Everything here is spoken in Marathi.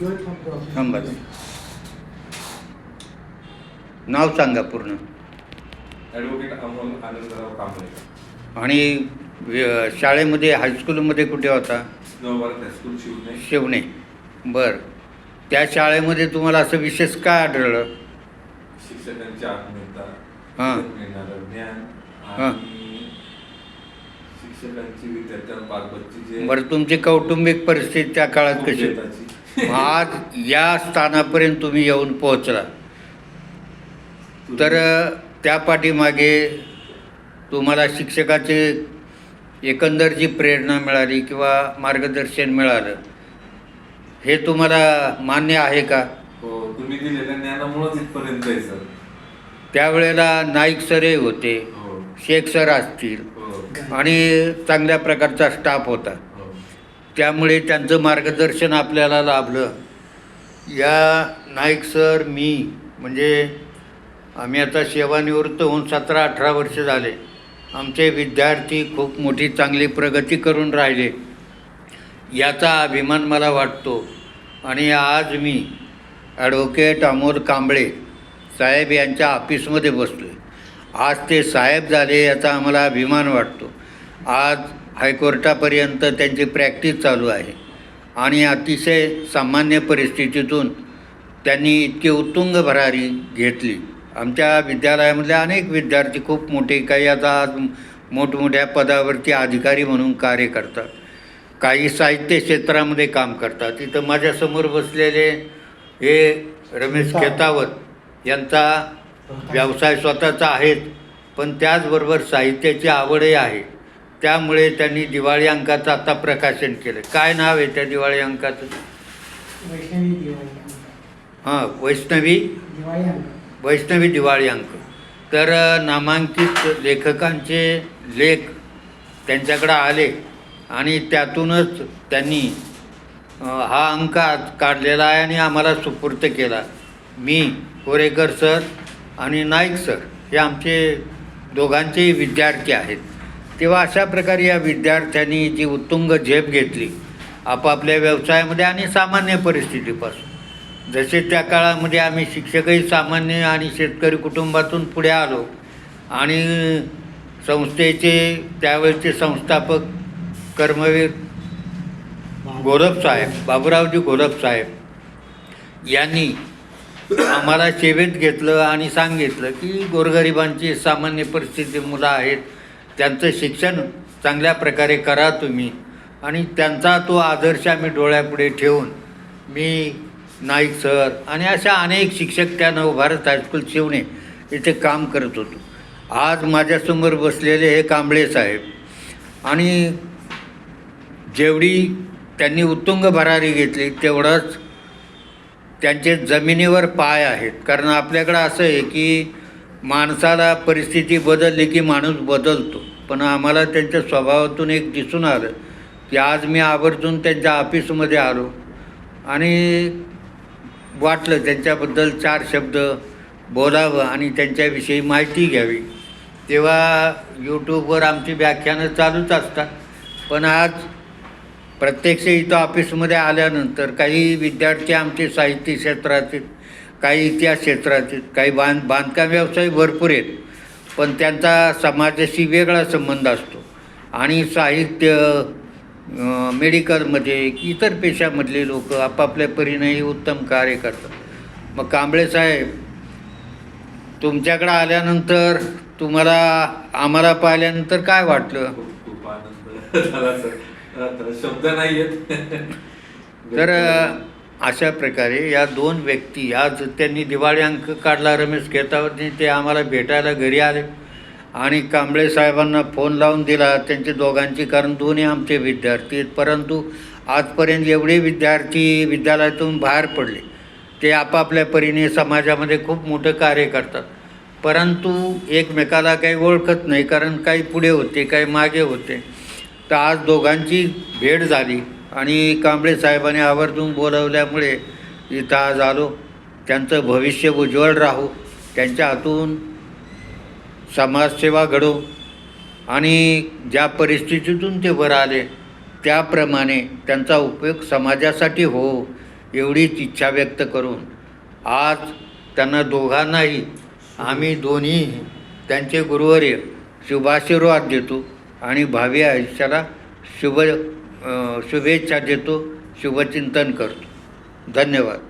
थांबा नाव सांगा पूर्ण. ॲडव्होकेट अमोल आनंदराव कांबळे. आणि शाळेमध्ये हायस्कूलमध्ये कुठे होता? हायस्कूल शिवणे शिवणे बर. त्या शाळेमध्ये तुम्हाला असं विशेष काय आढळलं? शिक्षकांची आत्मीयता हां. शिक्षकांची विद्यार्थ्यांबाबतची बरं तुमची कौटुंबिक परिस्थिती त्या काळात कशी? आज या स्थानापर्यंत तुम्ही येऊन पोहोचला. तर त्या पाठीमागे तुम्हाला शिक्षकाचे एकंदर जी प्रेरणा मिळाली किंवा मार्गदर्शन मिळालं हे तुम्हाला मान्य आहे का? हो तुम्ही दिलेल्या ज्ञानामुळेच इथपर्यंत आहे सर. त्यावेळेला नाईक सरही होते हो. शेख सर असतील हो. आणि चांगल्या प्रकारचा स्टाफ होता. त्यामुळे त्यांचं मार्गदर्शन आपल्याला लाभलं. या नाईक सर मी म्हणजे आम्ही आता सेवानिवृत्त होऊन सतरा अठरा वर्ष झाले. आमचे विद्यार्थी खूप मोठी चांगली प्रगती करून राहिले. याचा अभिमान मला वाटतो. आणि आज मी ॲडव्होकेट अमोल कांबळे साहेब यांच्या ऑफिसमध्ये बसलो आहे आज ते साहेब झाले याचा आम्हाला अभिमान वाटतो. आज हायकोर्टापर्यंत त्यांची प्रॅक्टिस चालू आहे. आणि अतिशय सामान्य परिस्थितीतून त्यांनी इतकी उत्तुंग भरारी घेतली. आमच्या विद्यालयामधले अनेक विद्यार्थी खूप मोठे काही आता आज मोठमोठ्या पदावरती अधिकारी म्हणून कार्य करतात. काही साहित्य क्षेत्रामध्ये काम करतात. इथं माझ्यासमोर बसलेले हे रमेश खेतावत यांचा व्यवसाय स्वतःचा आहेच पण त्याचबरोबर साहित्याची आवडही आहे. त्यामुळे त्यांनी दिवाळी अंकाचं आता प्रकाशन केलं. काय नाव आहे त्या दिवाळी अंकाचं? वैष्णवी दिवाळी. हां वैष्णवी? दिवाळी अंक. वैष्णवी दिवाळी अंक. तर नामांकित लेखकांचे लेख त्यांच्याकडे आले आणि त्यातूनच त्यांनी हा अंक आज काढलेला आहे आणि आम्हाला सुपूर्त केला. मी कोरेकर सर आणि नाईक सर हे आमचे दोघांचेही विद्यार्थी आहेत. तेव्हा अशा प्रकारे या विद्यार्थ्यांनी जी उत्तुंग झेप घेतली आपापल्या व्यवसायामध्ये आणि सामान्य परिस्थितीपासून. जसे त्या काळामध्ये आम्ही शिक्षकही सामान्य आणि शेतकरी कुटुंबातून पुढे आलो आणि संस्थेचे त्यावेळचे संस्थापक कर्मवीर घोलप बाबुरावजी बाबूरावजी यांनी आम्हाला सेवेत घेतलं आणि सांगितलं की गोरगरिबांची सामान्य परिस्थिती मुलं आहेत त्यांचं शिक्षण चांगल्या प्रकारे करा तुम्ही. आणि त्यांचा तो आदर्श आम्ही डोळ्यापुढे ठेवून मी नाईक सर आणि अशा अनेक शिक्षक त्या नवभारत हायस्कूल शिवणे इथे काम करत होतो. आज माझ्यासमोर बसलेले हे कांबळे साहेब आणि जेवढी त्यांनी उत्तुंग भरारी घेतली तेवढंच त्यांचे जमिनीवर पाय आहेत. कारण आपल्याकडं असं आहे की माणसाला परिस्थिती बदलली की माणूस बदलतो. पण आम्हाला त्यांच्या स्वभावातून एक दिसून आलं की आज मी आवर्जून त्यांच्या ऑफिसमध्ये आलो. आणि वाटलं त्यांच्याबद्दल चार शब्द बोलावं आणि त्यांच्याविषयी माहिती घ्यावी. तेव्हा यूट्यूबवर आमची व्याख्यानं चालूच असतात. पण आज प्रत्यक्ष इथं ऑफिसमध्ये आल्यानंतर काही विद्यार्थी आमचे साहित्य क्षेत्रातील काही इतिहास क्षेत्रातील काही बांध बांधकाम व्यवसाय भरपूर आहेत पण त्यांचा समाजाशी वेगळा संबंध असतो. आणि साहित्य मेडिकलमध्ये इतर पेशामधले लोक आपापल्या परीनेही उत्तम कार्य करतात. मग कांबळे साहेब तुमच्याकडं आल्यानंतर तुम्हाला आम्हाला पाहिल्यानंतर काय वाटलं? खूप आनंद शब्द नाही आहेत तर अशा प्रकारे या दोन व्यक्ती आज त्यांनी दिवाळी अंक काढला रमेश खेतावरनी ते आम्हाला भेटायला घरी आले. आणि कांबळे साहेबांना फोन लावून दिला त्यांचे दोघांची कारण दोन्ही आमचे विद्यार्थी आहेत. परंतु आजपर्यंत एवढे विद्यार्थी विद्यालयातून बाहेर पडले. ते आपापल्या परीने समाजामध्ये खूप मोठं कार्य करतात. परंतु एकमेकाला काही ओळखत नाही कारण काही पुढे होते काही मागे होते. तर आज दोघांची भेट झाली. आणि कांबळे साहेबांनी आवर्जून बोलवल्यामुळे इथं आज आलो. त्यांचं भविष्य उज्ज्वल राहू. त्यांच्या हातून समाजसेवा घडो. आणि ज्या परिस्थितीतून ते वर आले त्याप्रमाणे त्यांचा उपयोग समाजासाठी हो एवढीच इच्छा व्यक्त करून. आज त्यांना दोघांनाही आम्ही दोन्ही त्यांचे गुरुवर्य शुभाशीर्वाद देतो आणि भावी आयुष्याला शुभ शुभेच्छा देतो शुभचिंतन करतो. धन्यवाद.